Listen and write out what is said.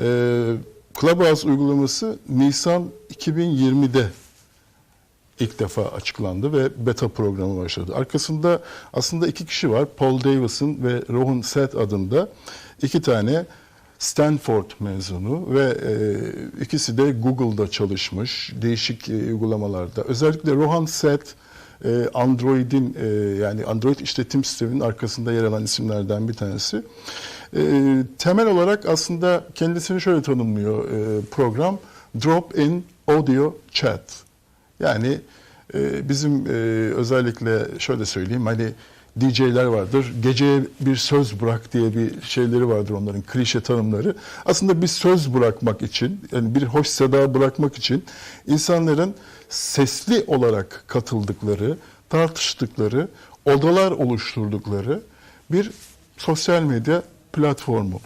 E, Clubhouse uygulaması Nisan 2020'de ilk defa açıklandı ve beta programı başladı. Arkasında aslında iki kişi var. Paul Davison ve Rohan Seth adında iki tane Stanford mezunu ve e, ikisi de Google'da çalışmış değişik e, uygulamalarda. Özellikle Rohan Seth e, Android'in yani Android işletim sisteminin arkasında yer alan isimlerden bir tanesi. E, temel olarak aslında kendisini şöyle tanımlıyor e, program. Drop-in Audio Chat. Yani e, bizim e, özellikle şöyle söyleyeyim hani DJ'ler vardır. Geceye bir söz bırak diye bir şeyleri vardır onların klişe tanımları. Aslında bir söz bırakmak için, yani bir hoş seda bırakmak için insanların sesli olarak katıldıkları, tartıştıkları, odalar oluşturdukları bir sosyal medya platformu.